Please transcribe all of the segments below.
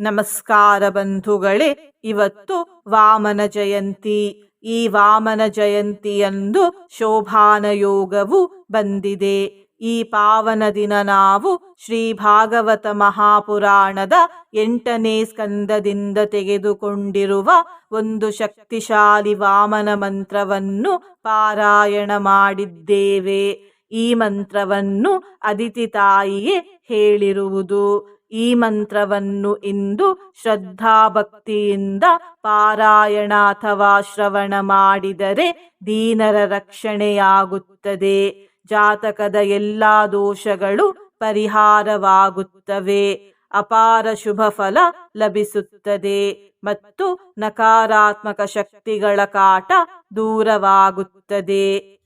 ನಮಸ್ಕಾರ ಬಂಧುಗಳೇ, ಇವತ್ತು ವಾಮನ ಜಯಂತಿ. ಈ ವಾಮನ ಜಯಂತಿಯಂದು ಶೋಭಾನ ಯೋಗವು ಬಂದಿದೆ. ಈ ಪಾವನ ದಿನ ನಾವು ಶ್ರೀ ಭಾಗವತ ಮಹಾಪುರಾಣದ ಎಂಟನೇ ಸ್ಕಂದದಿಂದ ತೆಗೆದುಕೊಂಡಿರುವ ಒಂದು ಶಕ್ತಿಶಾಲಿ ವಾಮನ ಮಂತ್ರವನ್ನು ಪಾರಾಯಣ ಮಾಡಿದ್ದೇವೆ. ಈ ಮಂತ್ರವನ್ನು ಅದಿತಿ ತಾಯಿಯೇ ಹೇಳಿರುವುದು. ಈ ಮಂತ್ರವನ್ನು ಇಂದು ಶ್ರದ್ಧಾಭಕ್ತಿಯಿಂದ ಪಾರಾಯಣ ಅಥವಾ ಶ್ರವಣ ಮಾಡಿದರೆ ದೀನರ ರಕ್ಷಣೆಯಾಗುತ್ತದೆ. ಜಾತಕದ ಎಲ್ಲ ದೋಷಗಳು ಪರಿಹಾರವಾಗುತ್ತವೆ. ಅಪಾರ ಶುಭ ಫಲ ಲಭಿಸುತ್ತದೆ ಮತ್ತು ನಕಾರಾತ್ಮಕ ಶಕ್ತಿಗಳ ಕಾಟ ದೂರವಾಗುತ್ತದೆ.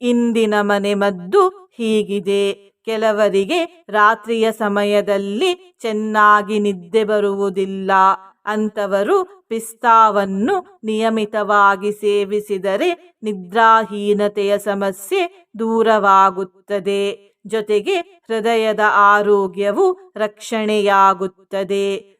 ಇಂದಿನ ಮನೆ ಮದ್ದು ಹೀಗಿದೆ. ಕೆಲವರಿಗೆ ರಾತ್ರಿಯ ಸಮಯದಲ್ಲಿ ಚೆನ್ನಾಗಿ ನಿದ್ದೆ ಬರುವುದಿಲ್ಲ. ಅಂತವರು ಪಿಸ್ತಾವನ್ನು ನಿಯಮಿತವಾಗಿ ಸೇವಿಸಿದರೆ ನಿದ್ರಾಹೀನತೆಯ ಸಮಸ್ಯೆ ದೂರವಾಗುತ್ತದೆ. ಜೊತೆಗೆ ಹೃದಯದ ಆರೋಗ್ಯವು ರಕ್ಷಣೆಯಾಗುತ್ತದೆ.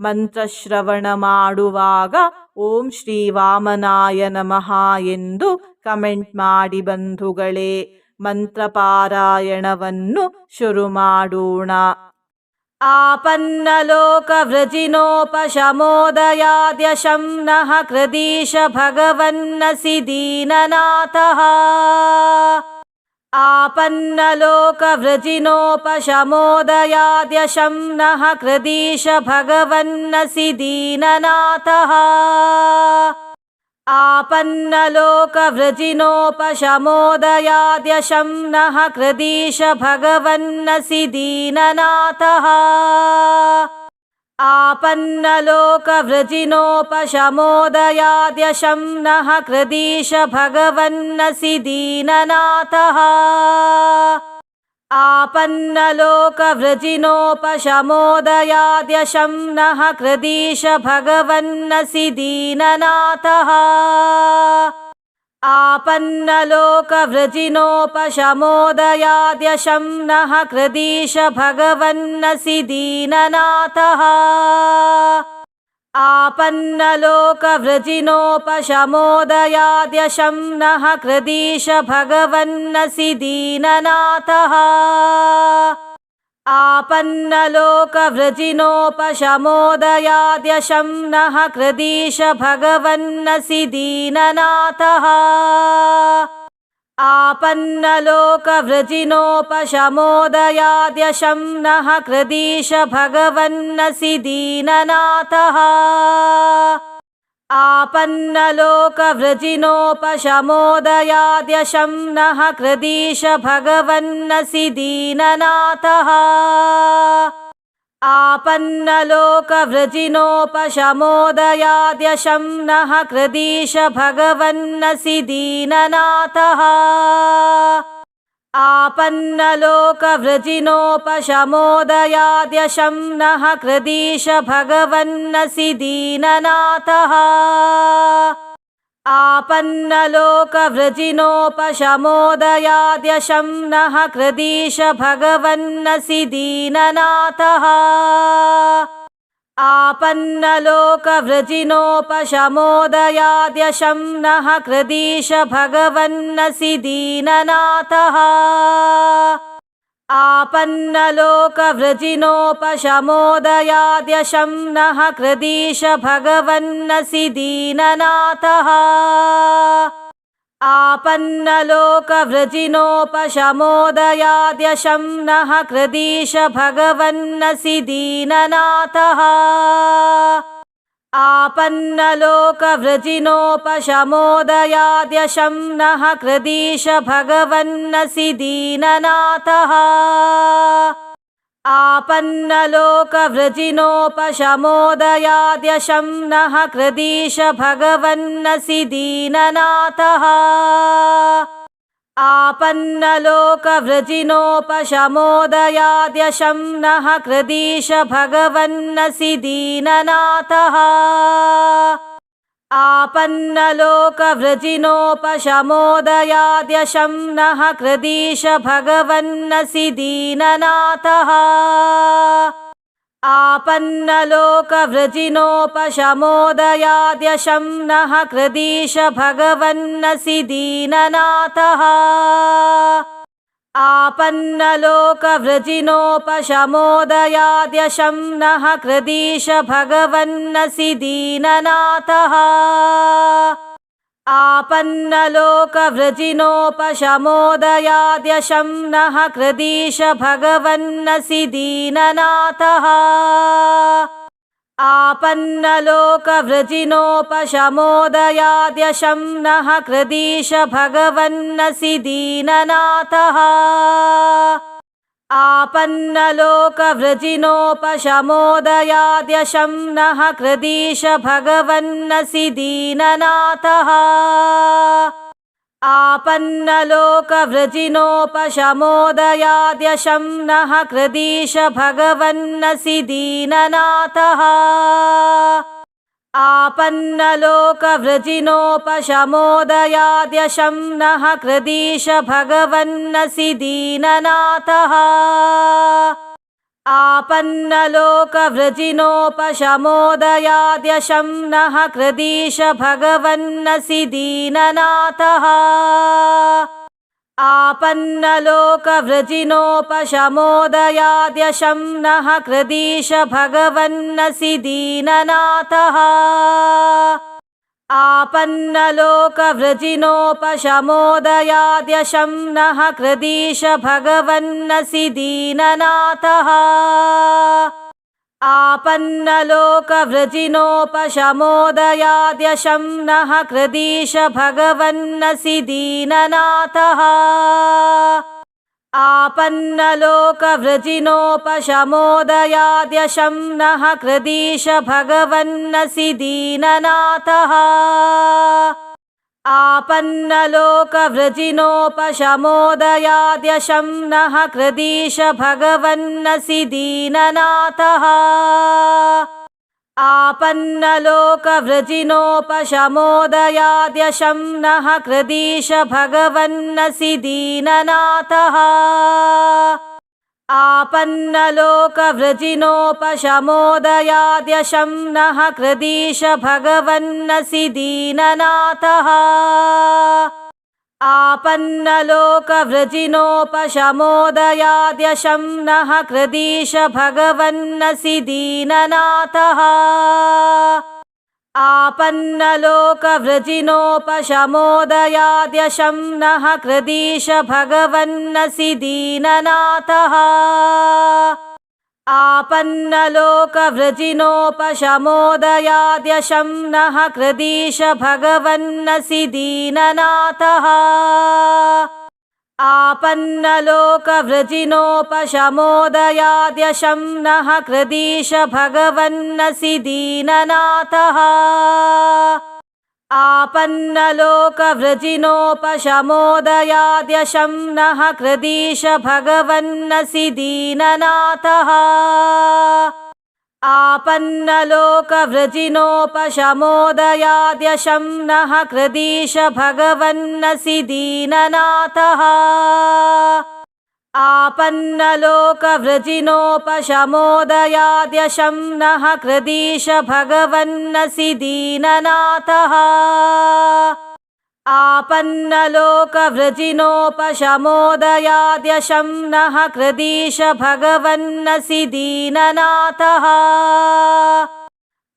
ಮಂತ್ರಶ್ರವಣ ಮಾಡುವಾಗ ಓಂ ಶ್ರೀ ವಾಮನಾಯ ನಮಃ ಎಂದು ಕಮೆಂಟ್ ಮಾಡಿ ಬಂಧುಗಳೇ, ಮಂತ್ರಪಾರಾಯಣವನ್ನು ಶುರು ಮಾಡೋಣ. ಆಪನ್ನಲೋಕವ್ರಜಿನೋಪಶಮೋದಯಾದ್ಯಶಂ ನಃ ಕೃದೀಶ ಭಗವನ್ನಸಿ ದೀನನಾಥಃ. आपन्नलोकवृजिनोपशमोदयाद्यशं नः कृदीश भगवन्नसि दीननाथः। आपन्नलोकवृजिनोपशमोदयाद्यशं नः कृदीश भगवन्नसि दीननाथः आपन्नलोकवृजिनोपशमोदयाद्यशं नः कृदीश भगवन्नसि दीननाथः आपन्नलोकवृजिनोपशमोदयाद्यशं नः कृदीश भगवन्नसि दीननाथः आपन्नलोकवृजिनोपशमोदयाद्यशं नः कृदीश भगवन्नसि दीननाथः आपन्नलोकवृजिनोपशमोदयाद्यशं नः कृदीश भगवन्नसि दीननाथः आपन्नलोकवृजिनोपशमोदयाद्यशं नः कृदीश भगवन्नसि दीननाथः। आपन्नलोकवृजिनोपशमोदयाद्यशं नः कृदीश भगवन्नसि दीननाथः आपन्नलोकवृजिनोपशमोदयाद्यशं नः कृदीश भगवन्नसि दीननाथः आपन्नलोकवृजिनोपशमोदयाद्यशं नः कृदीश भगवन्नसि दीननाथः आपन्नलोकवृजिनोपशमोदयाद्यशं नः कृदीश भगवन्नसि दीननाथः आपन्नलोकवृजिनोपशमोदयाद्यशं नः कृदीश भगवन्नसि दीननाथः आपन्नलोकवृजिनोपशमोदयाद्यशं नः कृदीश भगवन्नसि दीननाथः। आपन्नलोकवृजिनोपशमोदयाद्यशं नः कृदीश भगवन्नसि दीननाथः आपन्नलोकवृजिनोपशमोदयाद्यशं नः कृदीश भगवन्नसि दीननाथः। आपन्नलोकवृजिनोपशमोदयाद्यशं नः कृदीश भगवन्नसि दीननाथः आपन्नलोकवृजिनोपशमोदयाद्यशं नः कृदीश भगवन्नसि दीननाथः। आपन्नलोकवृजिनोपशमोदयाद्यशं नः कृदीश भगवन्नसि दीननाथः आपन्नलोकवृजिनोपशमोदयाद्यशं नः कृदीश भगवन्नसि दीननाथः। आपन्नलोकवृजिनोपशमोदयाद्यशं नः कृदीश भगवन्नसि दीननाथः आपन्नलोकवृजिनोपशमोदयाद्यशं नः कृदीश भगवन्नसि दीननाथः। आपन्नलोकवृजिनोपशमोदयाद्यशं नः कृदीश भगवन्नसि दीननाथः आपन्नलोकवृजिनोपशमोदयाद्यशं नः कृदीश भगवन्नसि दीननाथः। आपन्नलोकवृजिनोपशमोदयाद्यशं नः कृदीश भगवन्नसि दीननाथः आपन्नलोकवृजिनोपशमोदयाद्यशं नः कृदीश भगवन्नसि दीननाथः आपन्नलोकवृजिनोपशमोदयाद्यशं नः कृदीश भगवन्नसि दीननाथः आपन्नलोकवृजिनोपशमोदयाद्यशं नः कृदीश भगवन्नसि दीननाथः। आपन्नलोकवृजिनोपशमोदयाद्यशं नः कृदीश भगवन्नसि दीननाथः आपन्नलोकवृजिनोपशमोदयाद्यशं नः कृदीश भगवन्नसि दीननाथः आपन्नलोकवृजिनोपशमोदयाद्यशं नः कृदीश भगवन्नसि दीननाथः आपन्नलोकवृजिनोपशमोदयाद्यशं नः कृदीश भगवन्नसि दीननाथः। आपन्नलोकवृजिनोपशमोदयाद्यशं नः कृदीश भगवन्नसि दीननाथः आपन्नलोकवृजिनोपशमोदयाद्यशं नः कृदीश भगवन्नसि दीननाथः। आपन्नलोकवृजिनोपशमोदयाद्यशं नः कृदीश भगवन्नसि दीननाथः आपन्नलोकवृजिनोपशमोदयाद्यशं नः कृदीश भगवन्नसि दीननाथः। आपन्नलोकवृजिनोपशमोदयाद्यशं नः कृदीश भगवन्नसि दीननाथः आपन्नलोकवृजिनोपशमोदयाद्यशं नः कृदीश भगवन्नसि दीननाथः। आपन्नलोकवृजिनोपशमोदयाद्यशं नः कृदीश भगवन्नसि दीननाथः आपन्नलोकवृजिनोपशमोदयाद्यशं नः कृदीश भगवन्नसि दीननाथः। आपन्नलोकवृजिनोपशमोदयाद्यशं नः कृदीश भगवन्नसि दीननाथः आपन्नलोकवृजिनोपशमोदयाद्यशं नः कृदीश भगवन्नसि दीननाथः आपन्नलोकवृजिनोपशमोदयाद्यशं नः कृदीश भगवन्नसि दीननाथः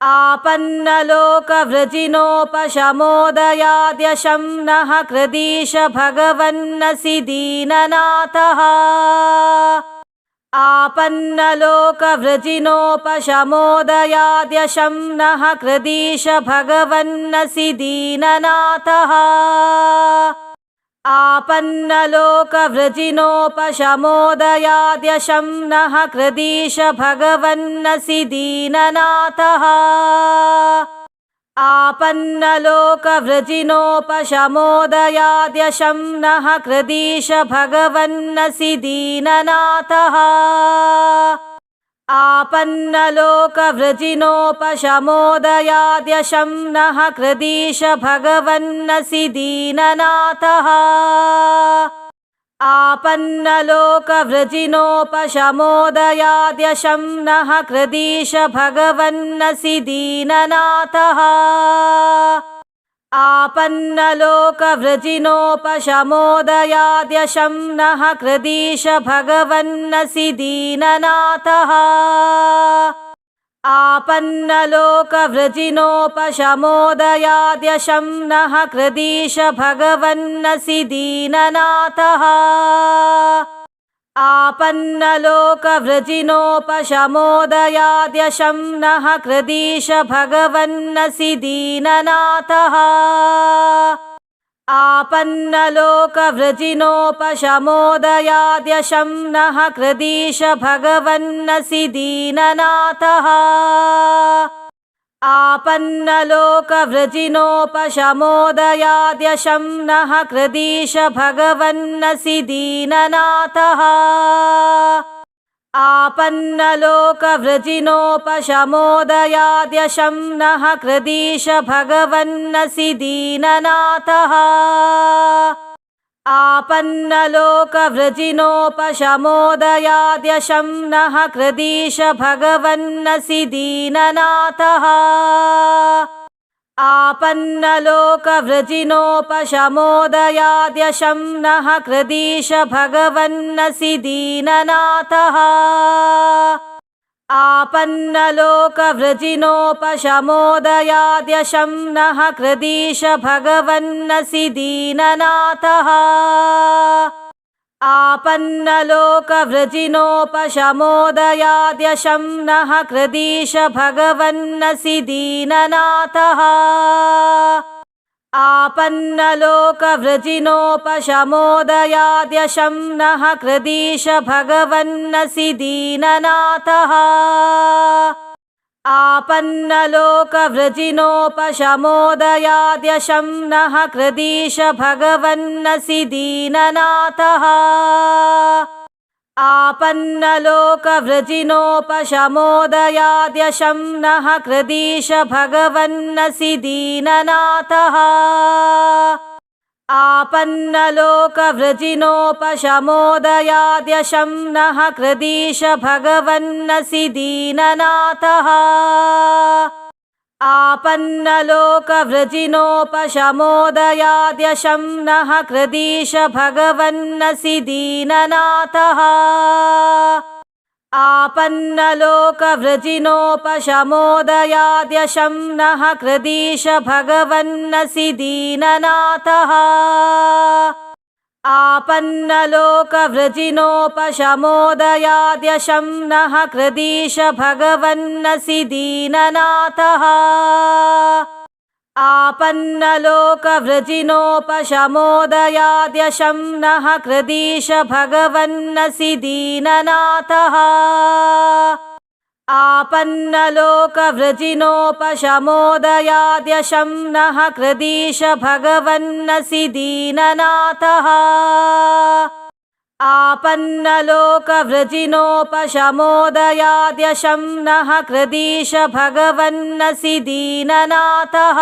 आपन्नलोकवृजिनोपशमोदयाद्यशं नः कृदीश भगवन्नसि दीननाथः। आपन्नलोकवृजिनोपशमोदयाद्यशं नः कृदीश भगवन्नसि दीननाथः आपन्नलोकवृजिनोपशमोदयाद्यशं नः कृदीश भगवन्नसि दीननाथः। आपन्नलोकवृजिनोपशमोदयाद्यशं नः कृदीश भगवन्नसि दीननाथः आपन्नलोकवृजिनोपशमोदयाद्यशं नः कृदीश भगवन्नसि दीननाथः। आपन्नलोकवृजिनोपशमोदयाद्यशं नः कृदीश भगवन्नसि दीननाथः आपन्नलोकवृजिनोपशमोदयाद्यशं नः कृदीश भगवन्नसि दीननाथः आपन्नलोकवृजिनोपशमोदयाद्यशं नः कृदीश भगवन्नसि दीननाथः आपन्नलोकवृजिनोपशमोदयाद्यशं नः कृदीश भगवन्नसि दीननाथः आपन्नलोकवृजिनोपशमोदयाद्यशं नः कृदीश भगवन्नसि दीननाथः आपन्नलोकवृजिनोपशमोदयाद्यशं नः कृदीश भगवन्नसि दीननाथः आपन्नलोकवृजिनोपशमोदयाद्यशं नः कृदीश भगवन्नसि दीननाथः आपन्नलोकवृजिनोपशमोदयाद्यशं नः कृदीश भगवन्नसि दीननाथः आपन्नलोकवृजिनोपशमोदयाद्यशं नः कृदीश भगवन्नसि दीननाथः आपन्नलोकवृजिनोपशमोदयाद्यशं नः कृदीश भगवन्नसि दीननाथः। आपन्नलोकवृजिनोपशमोदयाद्यशं नः कृदीश भगवन्नसि दीननाथः आपन्नलोकवृजिनोपशमोदयाद्यशं नः कृदीश भगवन्नसि दीननाथः। आपन्नलोकवृजिनोपशमोदयाद्यशं नः कृदीश भगवन्नसि दीननाथः आपन्नलोकवृजिनोपशमोदयाद्यशं नः कृदीश भगवन्नसि दीननाथः आपन्नलोकवृजिनोपशमोदयाद्यशं नः कृदीश भगवन्नसि दीननाथः आपन्नलोकवृजिनोपशमोदयाद्यशं नः कृदीश भगवन्नसि दीननाथः। आपन्नलोकवृजिनोपशमोदयाद्यशं नः कृदीश भगवन्नसि दीननाथः आपन्नलोकवृजिनोपशमोदयाद्यशं नः कृदीश भगवन्नसि दीननाथः। आपन्नलोकवृजिनोपशमोदयाद्यशं नः कृदीश भगवन्नसि दीननाथः आपन्नलोकवृजिनोपशमोदयाद्यशं नः कृदीश भगवन्नसि दीननाथः। आपन्नलोकवृजिनोपशमोदयाद्यशं नः कृदीश भगवन्नसि दीननाथः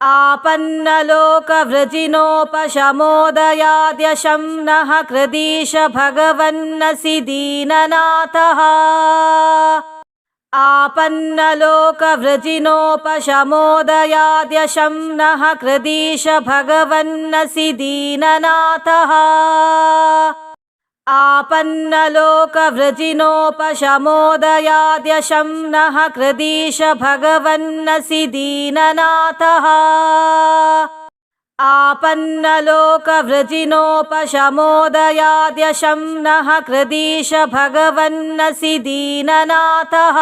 आपन्नलोकवृजिनोपशमोदयाद्यशं नः कृदीश भगवन्नसि दीननाथः आपन्नलोकवृजिनोपशमोदयाद्यशं नः कृदीश भगवन्नसि दीननाथः आपन्नलोकवृजिनोपशमोदयाद्यशं नः कृदीश भगवन्नसि दीननाथः आपन्नलोकवृजिनोपशमोदयाद्यशं नः कृदीश भगवन्नसि दीननाथः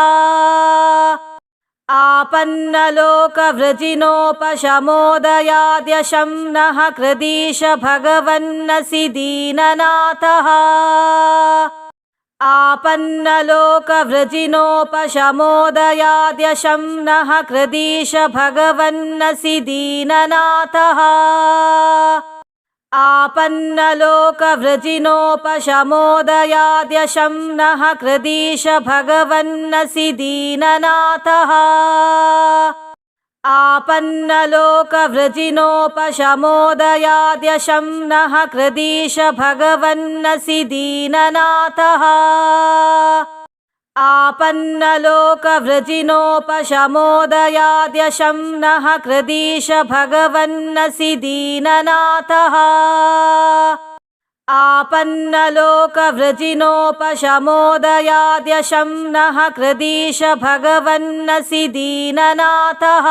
आपन्नलोकवृजिनोपशमोदयाद्यशं नः कृदीश भगवन्नसि दीननाथः। आपन्नलोकवृजिनोपशमोदयाद्यशं नः कृदीश भगवन्नसि दीननाथः आपन्नलोकवृजिनोपशमोदयाद्यशं नः कृदीश भगवन्नसि दीननाथः आपन्नलोकवृजिनोपशमोदयाद्यशं नः कृदीश भगवन्नसि दीननाथः आपन्नलोकवृजिनोपशमोदयाद्यशं नः कृदीश भगवन्नसि दीननाथः। आपन्नलोकवृजिनोपशमोदयाद्यशं नः कृदीश भगवन्नसि दीननाथः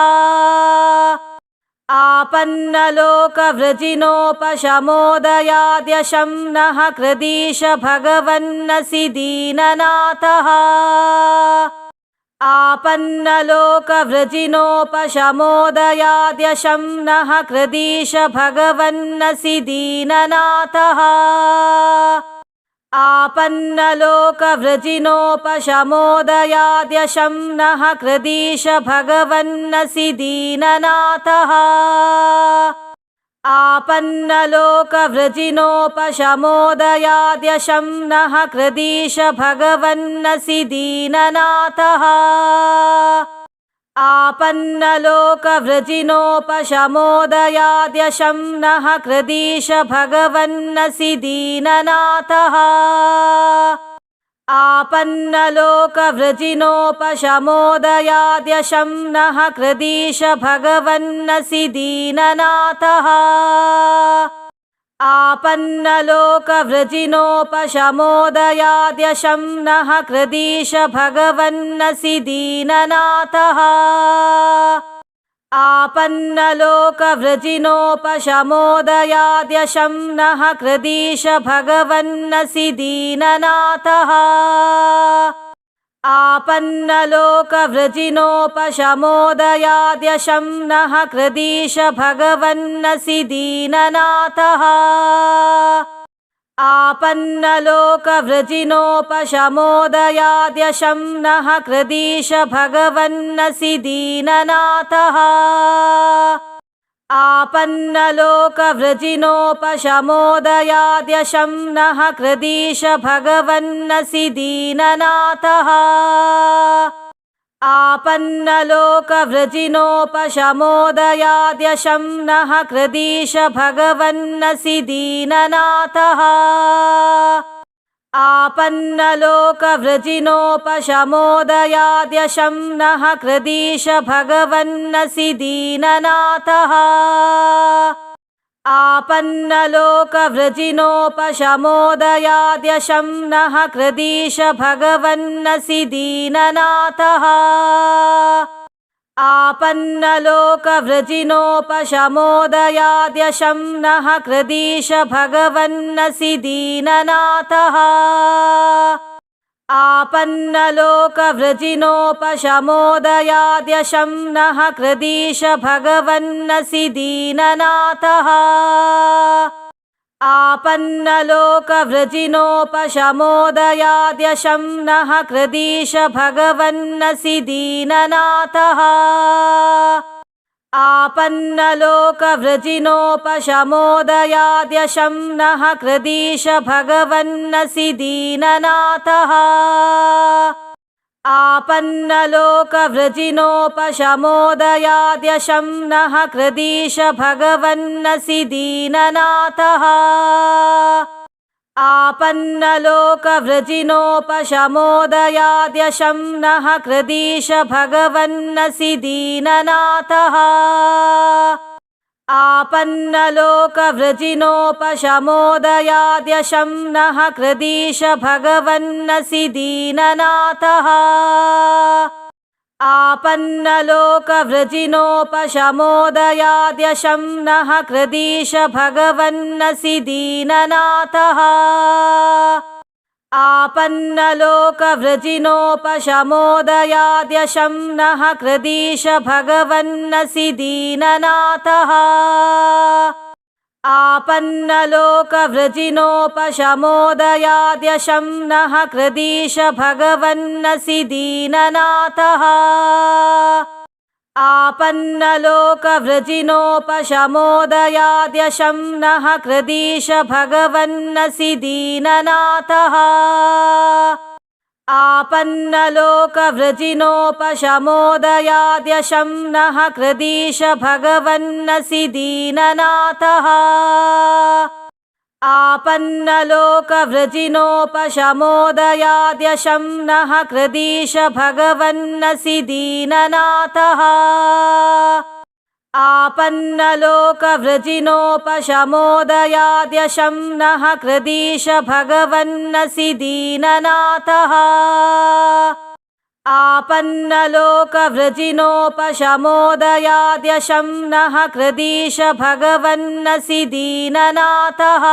आपन्नलोकवृजिनोपशमोदयाद्यशं नः कृदीश भगवन्नसि दीननाथः। आपन्नलोकवृजिनोपशमोदयाद्यशं नः कृदीश भगवन्नसि दीननाथः आपन्नलोकवृजिनोपशमोदयाद्यशं नः कृदीश भगवन्नसि दीननाथः आपन्नलोकवृजिनोपशमोदयाद्यशं नः कृदीश भगवन्नसि दीननाथः आपन्नलोकवृजिनोपशमोदयाद्यशं नः कृदीश भगवन्नसि दीननाथः। आपन्नलोकवृजिनोपशमोदयाद्यशं नः कृदीश भगवन्नसि दीननाथः आपन्नलोकवृजिनोपशमोदयाद्यशं नः कृदीश भगवन्नसि दीननाथः। आपन्नलोकवृजिनोपशमोदयाद्यशं नः कृदीश भगवन्नसि दीननाथः आपन्नलोकवृजिनोपशमोदयाद्यशं नः कृदीश भगवन्नसि दीननाथः। आपन्नलोकवृजिनोपशमोदयाद्यशं नः कृदीश भगवन्नसि दीननाथः आपन्नलोकवृजिनोपशमोदयाद्यशं नः कृदीश भगवन्नसि दीननाथः। आपन्नलोकवृजिनोपशमोदयाद्यशं नः कृदीश भगवन्नसि दीननाथः आपन्नलोकवृजिनोपशमोदयाद्यशं नः कृदीश भगवन्नसि दीननाथः। आपन्नलोकवृजिनोपशमोदयाद्यशं नः कृदीश भगवन्नसि दीननाथः आपन्नलोकवृजिनोपशमोदयाद्यशं नः कृदीश भगवन्नसि दीननाथः। आपन्नलोकवृजिनोपशमोदयाद्यशं नः कृदीश भगवन्नसि दीननाथः आपन्नलोकवृजिनोपशमोदयाद्यशं नः कृदीश भगवन्नसि दीननाथः आपन्नलोकवृजिनोपशमोदयाद्यशं नः कृदीश भगवन्नसि दीननाथः आपन्नलोकवृजिनोपशमोदयाद्यशं नः कृदीश भगवन्नसि दीननाथः। आपन्नलोकवृजिनोपशमोदयाद्यशं नः कृदीश भगवन्नसि दीननाथः आपन्नलोकवृजिनोपशमोदयाद्यशं नः कृदीश भगवन्नसि दीननाथः। आपन्नलोकवृजिनोपशमोदयाद्यशं नः कृदीश भगवन्नसि दीननाथः आपन्नलोकवृजिनोपशमोदयाद्यशं नः कृदीश भगवन्नसि दीननाथः आपन्नलोकवृजिनोपशमोदयाद्यशं नः कृदीश भगवन्नसि दीननाथः आपन्नलोकवृजिनोपशमोदयाद्यशं नः कृदीश भगवन्नसि दीननाथः। आपन्नलोकवृजिनोपशमोदयाद्यशं नः कृदीश भगवन्नसि दीननाथः आपन्नलोकवृजिनोपशमोदयाद्यशं नः कृदीश भगवन्नसि दीननाथः आपन्नलोकवृजिनोपशमोदयाद्यशं नः कृदीश भगवन्नसि दीननाथः आपन्नलोकवृजिनोपशमोदयाद्यशं नः कृदीश भगवन्नसि दीननाथः